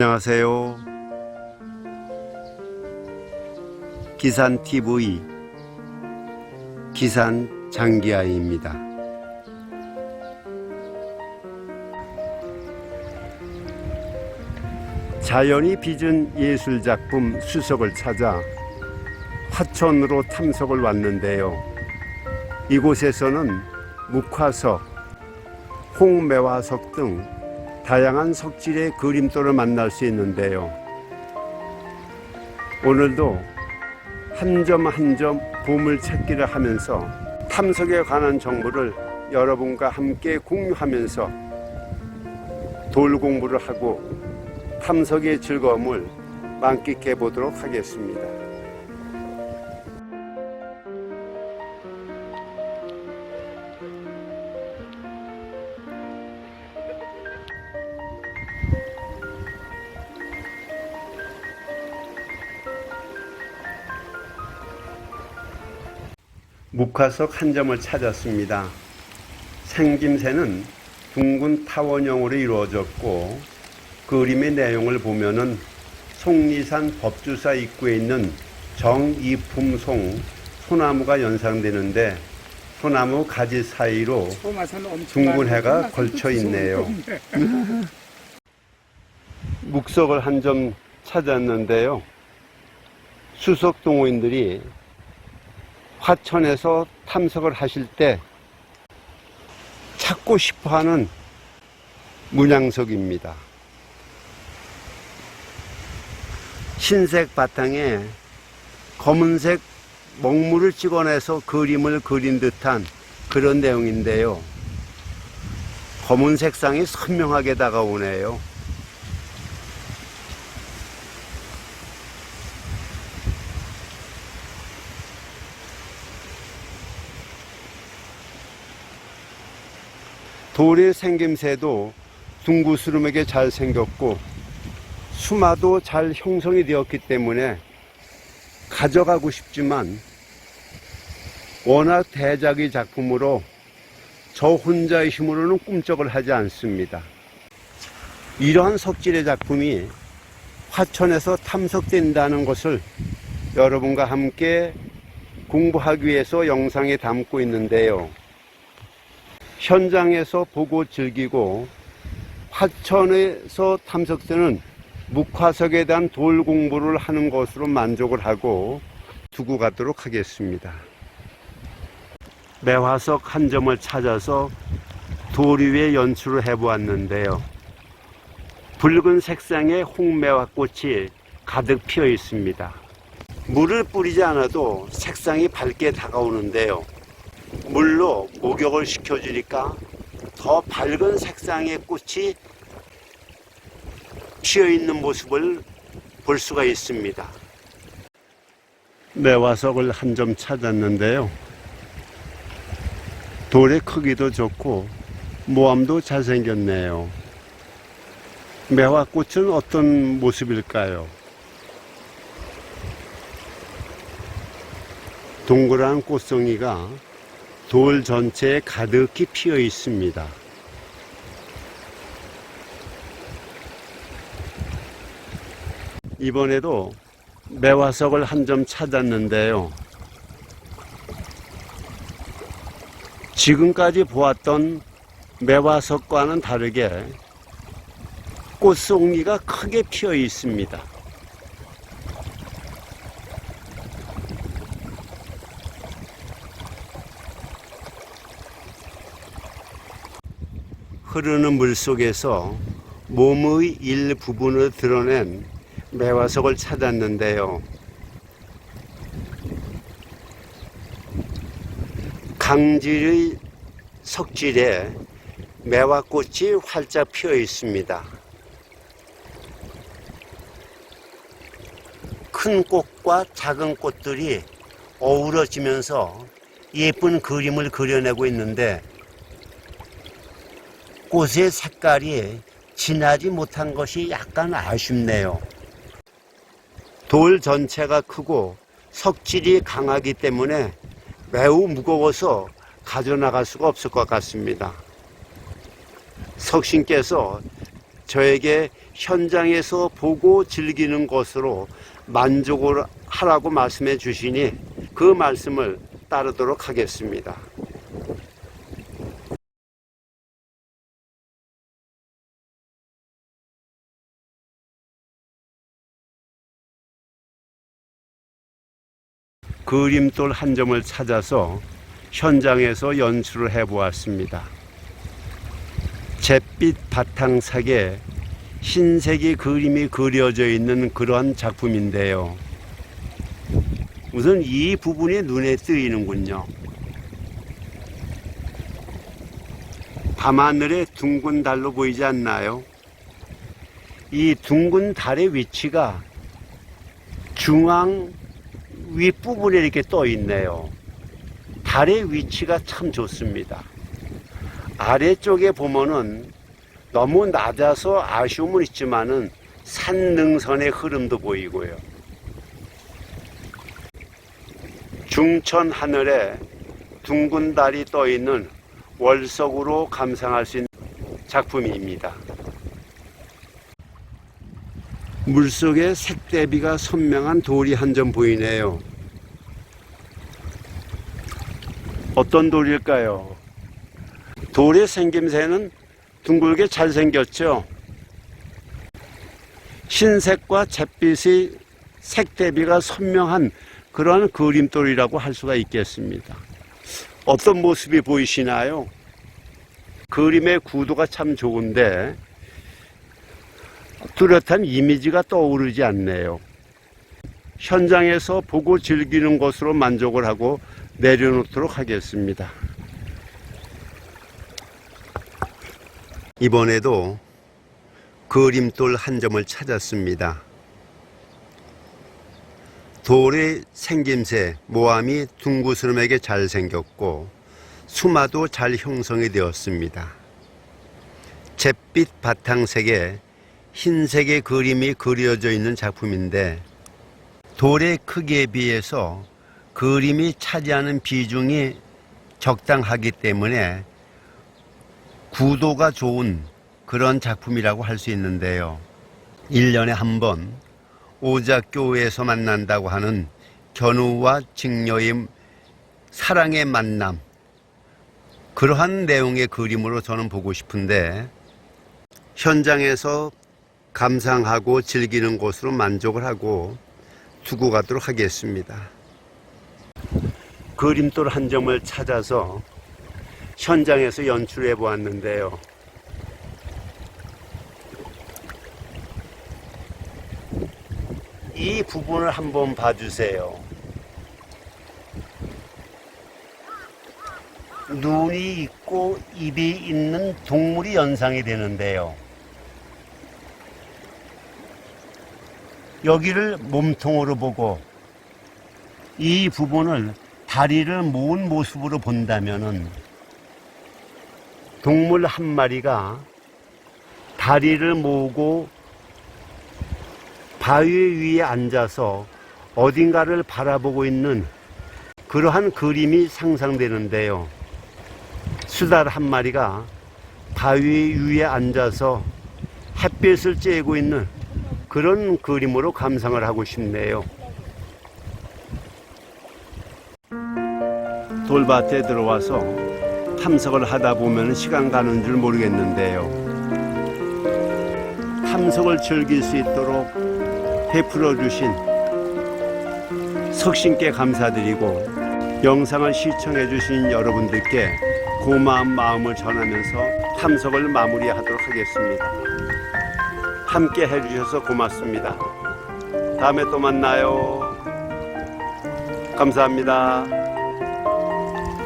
안녕하세요. 기산 TV 기산 장기아입니다. 자연이 빚은 예술 작품 수석을 찾아 화천으로 탐석을 왔는데요. 이곳에서는 묵화석, 홍매화석 등 다양한 석질의 그림돌을 만날 수 있는데요. 오늘도 한 점 한 점 보물 찾기를 하면서 탐석에 관한 정보를 여러분과 함께 공유하면서 돌 공부를 하고 탐석의 즐거움을 만끽해 보도록 하겠습니다. 묵화석 한 점을 찾았습니다. 생김새는 둥근 타원형으로 이루어졌고 그림의 내용을 보면은 속리산 법주사 입구에 있는 정이품송 소나무가 연상되는데 소나무 가지 사이로 둥근 해가 걸쳐 있네요. 묵석을 한 점 찾았는데요. 수석 동호인들이 화천에서 탐석을 하실 때 찾고 싶어 하는 문양석입니다. 흰색 바탕에 검은색 먹물을 찍어내서 그림을 그린 듯한 그런 내용인데요. 검은 색상이 선명하게 다가오네요. 돌의 생김새도 둥구스름하게 잘 생겼고 수마도 잘 형성이 되었기 때문에 가져가고 싶지만 워낙 대작의 작품으로 저 혼자의 힘으로는 꿈쩍을 하지 않습니다. 이러한 석질의 작품이 화천에서 탐석된다는 것을 여러분과 함께 공부하기 위해서 영상에 담고 있는데요. 현장에서 보고 즐기고 화천에서 탐석되는 묵화석에 대한 돌 공부를 하는 것으로 만족을 하고 두고 가도록 하겠습니다. 매화석 한 점을 찾아서 돌 위에 연출을 해보았는데요. 붉은 색상의 홍매화꽃이 가득 피어 있습니다. 물을 뿌리지 않아도 색상이 밝게 다가오는데요. 물로 목욕을 시켜주니까 더 밝은 색상의 꽃이 피어 있는 모습을 볼 수가 있습니다. 매화석을 한 점 찾았는데요. 돌의 크기도 좋고 모함도 잘생겼네요. 매화꽃은 어떤 모습일까요? 동그란 꽃송이가 돌 전체에 가득히 피어 있습니다. 이번에도 매화석을 한 점 찾았는데요. 지금까지 보았던 매화석과는 다르게 꽃송이가 크게 피어 있습니다. 흐르는 물 속에서 몸의 일부분을 드러낸 매화석을 찾았는데요. 강질의 석질에 매화꽃이 활짝 피어 있습니다. 큰 꽃과 작은 꽃들이 어우러지면서 예쁜 그림을 그려내고 있는데 꽃의 색깔이 진하지 못한 것이 약간 아쉽네요. 돌 전체가 크고 석질이 강하기 때문에 매우 무거워서 가져나갈 수가 없을 것 같습니다. 석신께서 저에게 현장에서 보고 즐기는 것으로 만족을 하라고 말씀해 주시니 그 말씀을 따르도록 하겠습니다. 그림돌 한 점을 찾아서 현장에서 연출을 해 보았습니다. 잿빛 바탕색에 흰색의 그림이 그려져 있는 그런 작품인데요. 우선 이 부분이 눈에 띄는군요. 밤하늘에 둥근 달로 보이지 않나요? 이 둥근 달의 위치가 중앙 윗부분에 이렇게 떠 있네요. 달의 위치가 참 좋습니다. 아래쪽에 보면은 너무 낮아서 아쉬움은 있지만은 산능선의 흐름도 보이고요. 중천 하늘에 둥근 달이 떠 있는 월석으로 감상할 수 있는 작품입니다. 물속에 색대비가 선명한 돌이 한 점 보이네요. 어떤 돌일까요? 돌의 생김새는 둥글게 잘 생겼죠. 흰색과 잿빛의 색대비가 선명한 그러한 그림돌이라고 할 수가 있겠습니다. 어떤 모습이 보이시나요? 그림의 구도가 참 좋은데 뚜렷한 이미지가 떠오르지 않네요. 현장에서 보고 즐기는 것으로 만족을 하고 내려놓도록 하겠습니다. 이번에도 그림돌 한 점을 찾았습니다. 돌의 생김새, 모함이 둥구스름하게 잘 생겼고 수마도 잘 형성이 되었습니다. 잿빛 바탕색에 흰색의 그림이 그려져 있는 작품인데 돌의 크기에 비해서 그림이 차지하는 비중이 적당하기 때문에 구도가 좋은 그런 작품이라고 할 수 있는데요. 1년에 한 번 오작교에서 만난다고 하는 견우와 직녀의 사랑의 만남 그러한 내용의 그림으로 저는 보고 싶은데 현장에서 감상하고 즐기는 곳으로 만족을 하고 두고 가도록 하겠습니다. 그림돌 한 점을 찾아서 현장에서 연출해 보았는데요. 이 부분을 한번 봐주세요. 눈이 있고 입이 있는 동물이 연상이 되는데요. 여기를 몸통으로 보고 이 부분을 다리를 모은 모습으로 본다면은 동물 한 마리가 다리를 모으고 바위 위에 앉아서 어딘가를 바라보고 있는 그러한 그림이 상상되는데요. 수달 한 마리가 바위 위에 앉아서 햇빛을 쬐고 있는 그런 그림으로 감상을 하고 싶네요. 돌밭에 들어와서 탐석을 하다 보면 시간 가는 줄 모르겠는데요. 탐석을 즐길 수 있도록 베풀어 주신 석신께 감사드리고 영상을 시청해 주신 여러분들께 고마운 마음을 전하면서 탐석을 마무리하도록 하겠습니다. 함께 해주셔서 고맙습니다. 다음에 또 만나요. 감사합니다.